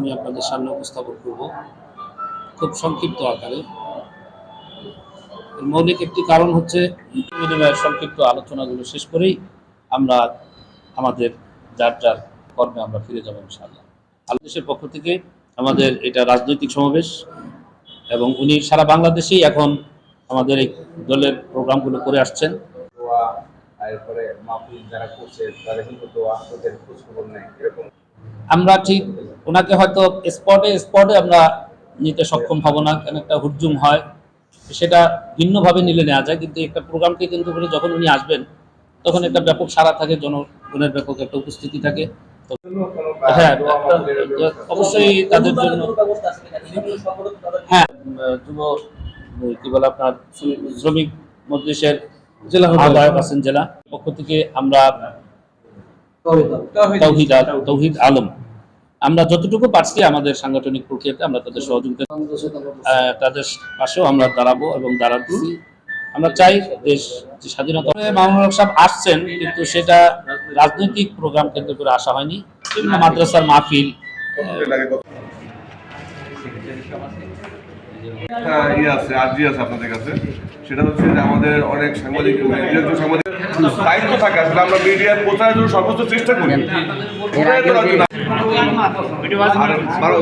আমি আপনাদের সামনে উপস্থাপন করব। খুব সংক্ষিপ্ত আকারে। মৌলিক একটি কারণ হচ্ছে বিনিময়ের সংক্ষিপ্ত আলোচনাগুলো শেষ করেই আমরা আমাদের যার যার কর্মে আমরা ফিরে যাব ইনশাআল্লাহ। বাংলাদেশের পক্ষ থেকে আমাদের এটা রাজনৈতিক সমাবেশ এবং উনি সারা বাংলাদেশেই এখন আমাদের এই দলের প্রোগ্রামগুলো করে আসছেন। যারা করছে কিন্তু দোয়া এরকম। আমরা ঠিক ওনাকে হয়তো স্পটে স্পটে আমরা নিতে সক্ষম হব না কেন একটা হুজুম হয়। সেটা ভিন্নভাবে নিলে নেওয়া যায় কিন্তু একটা প্রোগ্রামকে কেন্দ্র করে যখন উনি আসবেন তখন একটা ব্যাপক সারা থাকে জনগণের ব্যাপক একটা উপস্থিতি থাকে। হ্যাঁ অবশ্যই তাদের জন্য হ্যাঁ যুব কি বলে আপনার শ্রমিক- মজলিসের জেলা আহ্বায়ক আছেন জেলা। পক্ষ থেকে আমরা তৌহিদ আলম। আমরা যতটুকু পারছি আমাদের সাংগঠনিক প্রক্রিয়াতে আমরা তাদের সহযোগিতা তাদের পাশেও আমরা দাঁড়াবো এবং দাঁড়াচ্ছি। আমরা চাই দেশ যে স্বাধীনতা মামুনুল হক সাহেব আসছেন কিন্তু সেটা রাজনৈতিক প্রোগ্রাম কেন্দ্র করে আসা হয়নি। বিভিন্ন মাদ্রাসার মাহফিল ইয়ে আছে আর্জি আছে আপনাদের কাছে। সেটা হচ্ছে আমাদের অনেক সাংবাদিক সাংবাদিক দায়িত্ব থাকে আসলে আমরা মিডিয়ার প্রচারের জন্য সর্বোচ্চ চেষ্টা করি।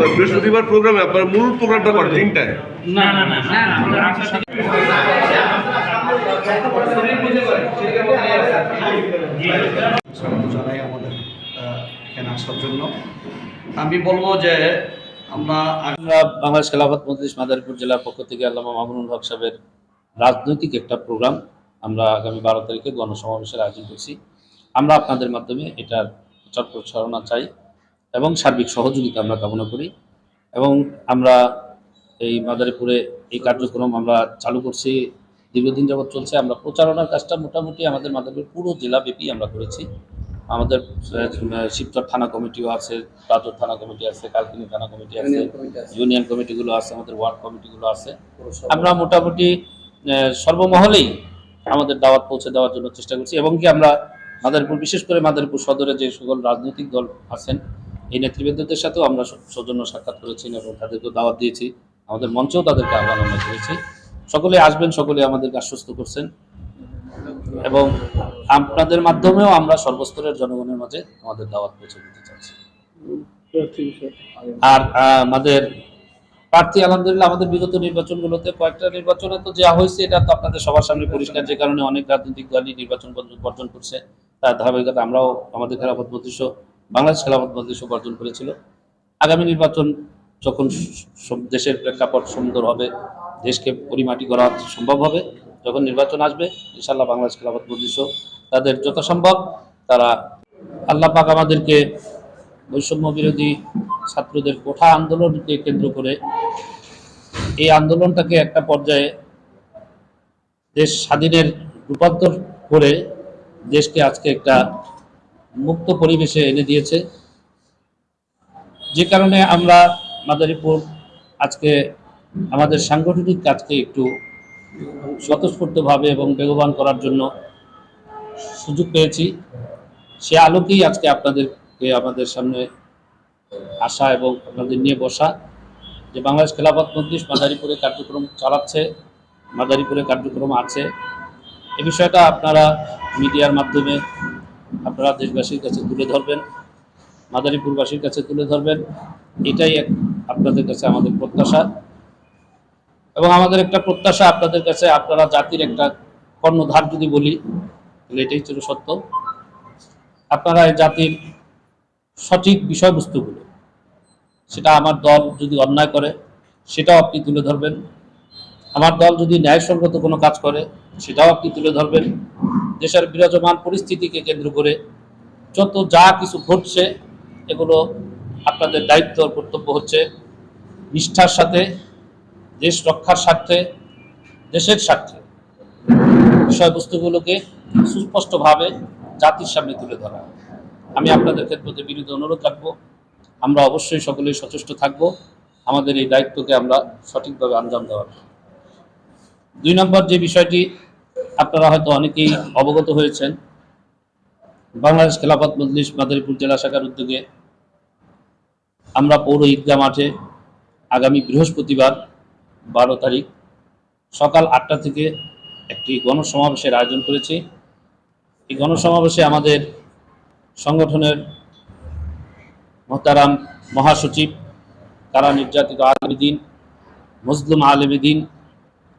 বৃহস্পতিবার প্রোগ্রামে আপনার মূল প্রোগ্রামটা করে তিনটায় জানাই আমাদের আহ, এখানে আসার জন্য। আমি বলব যে আমরা বাংলাদেশ খেলাফত মজলিস মাদারীপুর জেলার পক্ষ থেকে আল্লামা মামুনুল হক সাহেবের রাজনৈতিক একটা প্রোগ্রাম আমরা আগামী বারো তারিখে গণসমাবেশের আয়োজন করছি। আমরা আপনাদের মাধ্যমে এটার প্রচার প্রচারণা চাই এবং সার্বিক সহযোগিতা আমরা কামনা করি এবং আমরা এই মাদারীপুরে এই কার্যক্রম আমরা চালু করছি দীর্ঘদিন যাবৎ চলছে। আমরা প্রচারণার কাজটা মোটামুটি আমাদের মাদারীপুর পুরো জেলাব্যাপী আমরা করেছি। আমাদের শিবচর থানা কমিটিও আছে পাঁচর থানা কমিটি আছে কালকিনি থানা কমিটি আছে ইউনিয়ন কমিটিগুলো আছে আমাদের ওয়ার্ড কমিটিগুলো আছে। আমরা মোটামুটি সর্বমহলেই আমাদের দাওয়াত পৌঁছে দেওয়ার জন্য চেষ্টা করছি। এবং কি আমরা মাদারীপুর বিশেষ করে মাদারীপুর সদরে যে সকল রাজনৈতিক দল আছেন এই নেতৃবৃন্দদের সাথেও আমরা সৌজন্য সাক্ষাৎ করেছি এবং তাদেরকেও দাওয়াত দিয়েছি। আমাদের মঞ্চেও তাদেরকে আহ্বান আমরা করেছি। সকলে আসবেন সকলে আমাদেরকে আশ্বস্ত করছেন। এবং আপনাদের মাধ্যমেও আমরা সর্বস্তরের জনগণের মাঝে আমাদের দাওয়াত পৌঁছে দিতে চাচ্ছি আর আমাদের প্রার্থী, আলহামদুলিল্লাহ, আমাদের বিগত নির্বাচনগুলোতে কয়েকটা নির্বাচনে তো যা হয়েছে, এটা তো আপনাদের সবার সামনে পরিষ্কার যে কারণে অনেক রাজনৈতিক দলই নির্বাচন বর্জন- করছে। তার ধারাবাহিকতা আমরাও আমাদের খেলাফত মজলিসও বাংলাদেশ খেলাফত মজলিসও বর্জন করেছিল। আগামী নির্বাচন যখন দেশের প্রেক্ষাপট সুন্দর হবে, দেশকে পরিমাটি করা সম্ভব হবে, যখন নির্বাচন আসবে ইনশাল্লাহ বাংলাদেশ খেলাফত মজলিসও তাদের যথাসম্ভব তারা আল্লাহ পাক আমাদেরকে বৈষম্য বিরোধী ছাত্রদের কোঠা আন্দোলনকে কেন্দ্র করে এই আন্দোলনটাকে একটা পর্যায়ে দেশ স্বাধীনের রূপান্তর করে দেশকে আজকে একটা মুক্ত পরিবেশে এনে দিয়েছে। যে কারণে আমরা মাদারীপুর আজকে আমাদের সাংগঠনিক কাজকে একটু স্বতঃস্ফূর্তভাবে এবং বেগবান করার জন্য সুযোগ পেয়েছি। সে আলোকেই আজকে আপনাদেরকে আমাদের সামনে আসা এবং আপনাদের নিয়ে বসা যে বাংলাদেশ খেলাফত মজলিস মাদারীপুরে কার্যক্রম চালাচ্ছে, মাদারীপুরে কার্যক্রম আছে। এ বিষয়টা আপনারা মিডিয়ার মাধ্যমে আপনারা দেশবাসীর কাছে তুলে ধরবেন, মাদারীপুরবাসীর কাছে তুলে ধরবেন। এটাই এক আপনাদের কাছে আমাদের প্রত্যাশা। এবং আমাদের একটা প্রত্যাশা আপনাদের কাছে, আপনারা জাতির একটা কর্ণধার যদি বলি, তাহলে এটাই ছিল সত্য। আপনারা এই জাতির সঠিক বিষয়বস্তুগুলো। সেটা আমার দল যদি অন্যায় করে, সেটাও আপনি তুলে ধরবেন। আমার দল যদি ন্যায়সঙ্গত কোনো কাজ করে, সেটাও আপনি তুলে ধরবেন। দেশের বিরাজমান পরিস্থিতিকে কেন্দ্র করে যত যা কিছু ঘটছে, এগুলো আপনাদের দায়িত্ব কর্তব্য হচ্ছে নিষ্ঠার সাথে, দেশ রক্ষার স্বার্থে, দেশের স্বার্থে বিষয়বস্তুগুলোকে সুস্পষ্টভাবে জাতির সামনে তুলে ধরা। আমি আপনাদের ক্ষেত্রে বিরুদ্ধে অনুরোধ রাখব, আমরা অবশ্যই সকলেই সচেষ্ট থাকব। আমাদের এই দায়িত্বকে আমরা সঠিকভাবে আঞ্জাম দেওয়ার দুই নম্বর যে বিষয়টি আপনারা হয়তো অনেকেই অবগত হয়েছেন, বাংলাদেশ খেলাফত মজলিস মাদারীপুর জেলা শাখার উদ্যোগে আমরা পৌর ঈদগাহ মাঠে আগামী বৃহস্পতিবার বারো তারিখ সকাল আটটা থেকে একটি গণসমাবেশের আয়োজন করেছি। এই গণসমাবেশে আমাদের সংগঠনের মহতারাম মহাসচিব, কারা নির্যাতিত আলমদিন মজলুম আলমদিন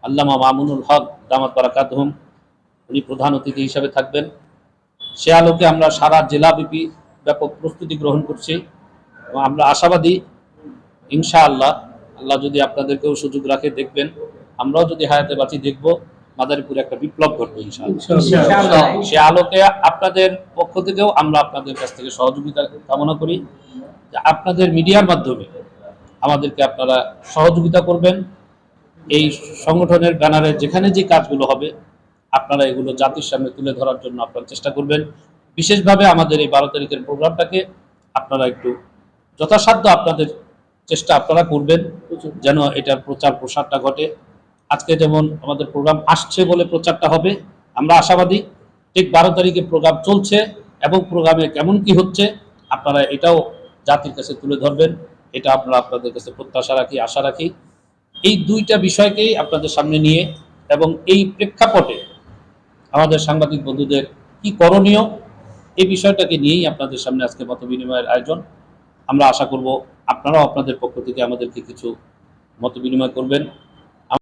আল্লামা মামুনুল হক দামাত বারাকাতহম উনি প্রধান অতিথি হিসাবে থাকবেন। সে আলোকে আমরা সারা জেলাব্যাপী ব্যাপক প্রস্তুতি গ্রহণ করছি এবং আমরা আশাবাদী, ইনশাআল্লাহ, আল্লাহ যদি আপনাদেরকেও সুযোগ রাখে দেখবেন, আমরাও যদি হায়াতে বাঁচি দেখব। মাদারীপুরে একটা বিপ্লব ঘটবে ইনশাআল্লাহ। সে আলোকে আপনাদের পক্ষ থেকেও আমরা আপনাদের কাছ থেকে সহযোগিতা কামনা করি যে আপনাদের মিডিয়ার মাধ্যমে আমাদেরকে আপনারা সহযোগিতা করবেন। এই সংগঠনের ব্যানারে যেখানে যে কাজগুলো হবে আপনারা এগুলো জাতির সামনে তুলে ধরার জন্য আপনারা চেষ্টা করবেন। বিশেষভাবে আমাদের এই বারো তারিখের প্রোগ্রামটাকে আপনারা একটু যথাসাধ্য আপনাদের চেষ্টা আপনারা করবেন যেন এটার প্রচার প্রসারটা ঘটে। আজকে যেমন আমাদের প্রোগ্রাম আসছে বলে প্রচারটা হবে, আমরা আশাবাদী ঠিক বারো তারিখে প্রোগ্রাম চলছে এবং প্রোগ্রামে কেমন কি হচ্ছে আপনারা এটাও জাতির কাছে তুলে ধরবেন, এটা আপনারা আপনাদের কাছে প্রত্যাশা রাখি, আশা রাখি। এই দুইটা বিষয়কেই আপনাদের সামনে নিয়ে এবং এই প্রেক্ষাপটে আমাদের সাংবাদিক বন্ধুদের কি করণীয়, এই বিষয়টাকে নিয়েই আপনাদের সামনে আজকে মত বিনিময়ের আয়োজন। আমরা আশা করব আপনারাও আপনাদের পক্ষ থেকে আমাদেরকে কিছু মত বিনিময় করবেন।